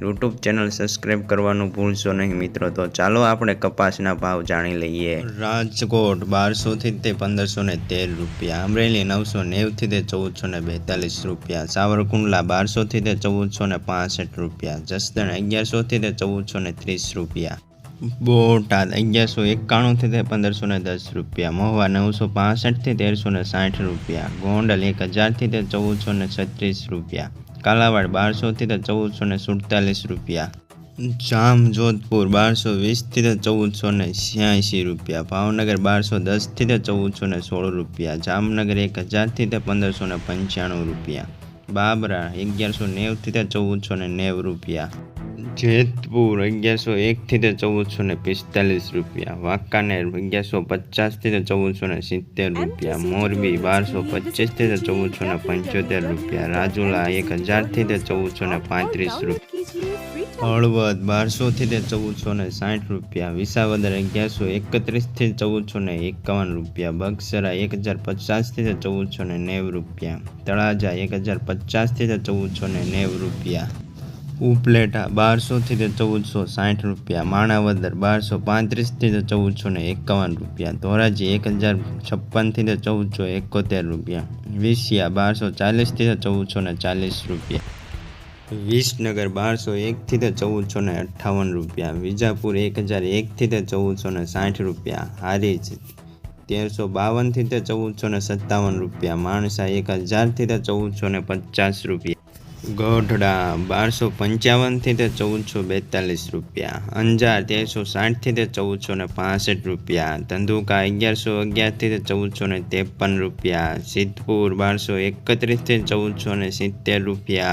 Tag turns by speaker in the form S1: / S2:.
S1: YouTube channel subscribe કરવાનું ભૂલશો નહીં મિત્રો. તો ચાલો આપણે કપાસના ભાવ જાણી લઈએ. રાજકોટ બારસોથી તે પંદરસો ને તેર રૂપિયા, અમરેલી નવસો નેવથી તે ચૌદસો ને બેતાલીસ રૂપિયા, સાવરકુંડલા બારસોથી તે ચૌદસો ને પાસઠ રૂપિયા, જસદણ અગિયારસોથી તે ચૌદસો ને ત્રીસ રૂપિયા, બોટાદ અગિયારસો એકાણુંથી તે પંદરસો ને દસ રૂપિયા, મહુવા નવસો પાસઠથી તેરસો ને સાઠ રૂપિયા, ગોંડલ એક હજારથી તે ચૌદસો ને છત્રીસ રૂપિયા કાલાવાડ બારસોથી તો ચૌદસો ને સુડતાલીસ રૂપિયા. જામ જોધપુર બારસો વીસથી તો ચૌદસો ને છ્યાસી રૂપિયા. ભાવનગર બારસો દસથી તો ચૌદસો ને સોળ રૂપિયા. જામનગર એક હજારથી તે પંદરસો ને પંચાણું રૂપિયા. બાબરા અગિયારસો નેવથી તે ચૌદસો ને નેવ રૂપિયા. જેતપુર અગિયારસો એકથી તે ચૌદસો ને પિસ્તાલીસ રૂપિયા વાંકાનેર અગિયારસો પચાસથી તે ચૌદસો ને સિત્તેર રૂપિયા મોરબી બારસો પચીસથી તે ચૌદસો ને પંચોતેર રૂપિયા રાજુલા એક હજારથી તે ચૌદસો ને પાંત્રીસ રૂપિયા. હળવદ બારસોથી તે ચૌદસો ને સાઠ રૂપિયા વિસાવદર અગિયારસો એકત્રીસથી ચૌદસો ને એકાવન રૂપિયા બગસરા એક હજાર પચાસથી તે ચૌદસો ને નેવ રૂપિયા તળાજા એક હજાર પચાસથી તે ચૌદસો ને નેવ રૂપિયા. ઉપલેટા બારસોથી તે ચૌદસો સાઠ રૂપિયા, માણાવદર બારસો પાંત્રીસથી તે ચૌદસો ને એકાવન રૂપિયા, ધોરાજી એક હજાર છપ્પનથી તે ચૌદસો એકોતેર રૂપિયા, વિસિયા બારસો ચાલીસથી તે ચૌદસો ને ચાલીસ રૂપિયા, વિસનગર બારસો એકથી તે ચૌદસો ને અઠ્ઠાવન રૂપિયા, વિજાપુર એક હજાર એકથી તે ચૌદસો ને સાઠ રૂપિયા, હારીજ તેરસો બાવનથી તે ચૌદસો ને સત્તાવન રૂપિયા, માણસા એક હજારથી તે ચૌદસો ને પચાસ રૂપિયા. ગઢડા બારસો પંચાવનથી તે ચૌદસો બેતાલીસ રૂપિયા. અંજાર તેરસો સાઠથી તે ચૌદસો ને પાસઠ રૂપિયા. ધંધુકા અગિયારસો અગિયારથી તે ચૌદસો ને ત્રેપન રૂપિયા. સિદ્ધપુર બારસો એકત્રીસથી ચૌદસો ને સિત્તેર રૂપિયા.